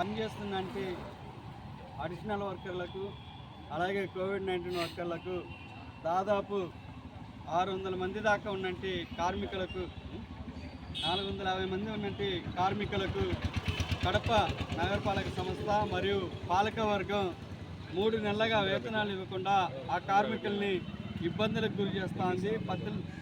పనిచేస్తుందంటే additional వర్కర్లకు అలాగే Covid nineteen వర్కర్లకు దాదాపు ఆరు వందల మంది దాకా ఉన్నట్టు కార్మికులకు నాలుగు వందల యాభై మంది ఉన్నట్టు కార్మికులకు కడప నగరపాలక సంస్థ మరియు పాలక వర్గం మూడు నెలలుగా వేతనాలు ఇవ్వకుండా ఆ కార్మికుల్ని ఇబ్బందులకు గురి చేస్తూ ఉంది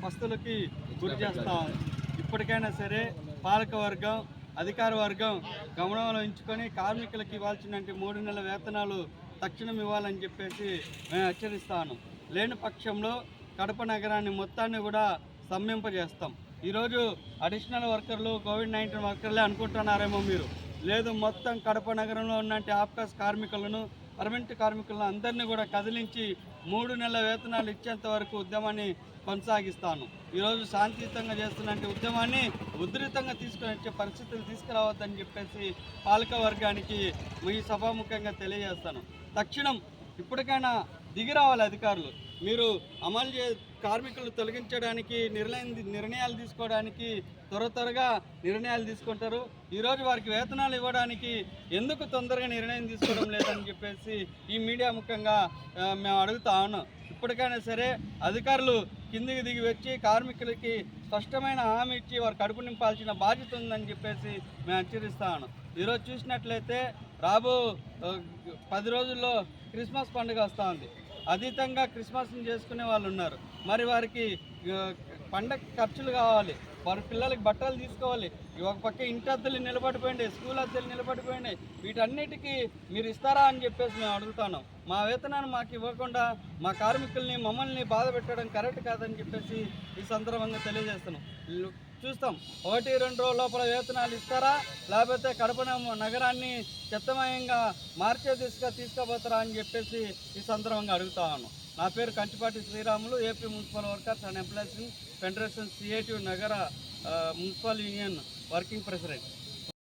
పస్తులకి గురి చేస్తూ ఉంది. ఇప్పటికైనా సరే పాలక వర్గం అధికార వర్గం గమనంలో ఉంచుకొని కార్మికులకు ఇవ్వాల్సిన మూడు నెలల వేతనాలు తక్షణం ఇవ్వాలని చెప్పేసి మేము హెచ్చరిస్తాను లేని పక్షంలో కడప నగరాన్ని మొత్తాన్ని కూడా స్తంభింపజేస్తాం ఈరోజు అడిషనల్ వర్కర్లు కోవిడ్ నైన్టీన్ వర్కర్లే అనుకుంటున్నారేమో మీరు. లేదు మొత్తం కడప నగరంలో ఉన్న ఆప్కాస్ కార్మికులను పర్మనెంట్ కార్మికులను అందరినీ కూడా కదిలించి మూడు నెలల వేతనాలు ఇచ్చేంత వరకు ఉద్యమాన్ని కొనసాగిస్తాను. ఈరోజు శాంతియుతంగా చేస్తున్నట్టు ఉద్యమాన్ని ఉధృతంగా తీసుకుని వచ్చే పరిస్థితులు తీసుకురావద్దని చెప్పేసి పాలక వర్గానికి మీ సభాముఖంగా తెలియజేస్తాను. తక్షణం ఇప్పటికైనా దిగి రావాలి అధికారులు. మీరు అమలు చే కార్మికులు తొలగించడానికి నిర్ణయం నిర్ణయాలు తీసుకోవడానికి త్వర త్వరగా నిర్ణయాలు తీసుకుంటారు. ఈరోజు వారికి వేతనాలు ఇవ్వడానికి ఎందుకు తొందరగా నిర్ణయం తీసుకోవడం లేదని చెప్పేసి ఈ మీడియా ముఖ్యంగా మేము అడుగుతా ఉన్నాం. ఇప్పటికైనా సరే అధికారులు కిందికి దిగి వచ్చి కార్మికులకి స్పష్టమైన హామీ ఇచ్చి వారు కడుపు నింపాల్సిన బాధ్యత ఉందని చెప్పేసి మేము హెచ్చరిస్తా ఉన్నాం. ఈరోజు చూసినట్లయితే రాబో పది రోజుల్లో క్రిస్మస్ పండుగ వస్తూ ఉంది. అతీతంగా క్రిస్మస్ని చేసుకునే వాళ్ళు ఉన్నారు. మరి వారికి పండగ ఖర్చులు కావాలి. వారి పిల్లలకి బట్టలు తీసుకోవాలి. ఒక పక్క ఇంటి అద్దెలు నిలబడిపోయింది స్కూల్ అద్దెలు నిలబడిపోయింది వీటన్నిటికీ మీరు ఇస్తారా అని చెప్పేసి మేము అడుగుతాను మా వేతనాన్ని మాకు ఇవ్వకుండా మా కార్మికుల్ని మమ్మల్ని బాధ పెట్టడం కరెక్ట్ కాదని చెప్పేసి ఈ సందర్భంగా తెలియజేస్తున్నాం. చూస్తాం. ఒకటి రెండు రోజుల లోపల వేతనాలు ఇస్తారా? లేకపోతే కడప నగరాన్ని చెత్తమయంగా మార్చే దిశగా తీసుకుపోతారా అని చెప్పేసి ఈ సందర్భంగా అడుగుతా ఉన్నాం నా పేరు Kanchipati Sriramulu AP municipal workers and employees federation CIT నగర మున్సిపల్ యూనియన్ వర్కింగ్ ప్రెసిడెంట్.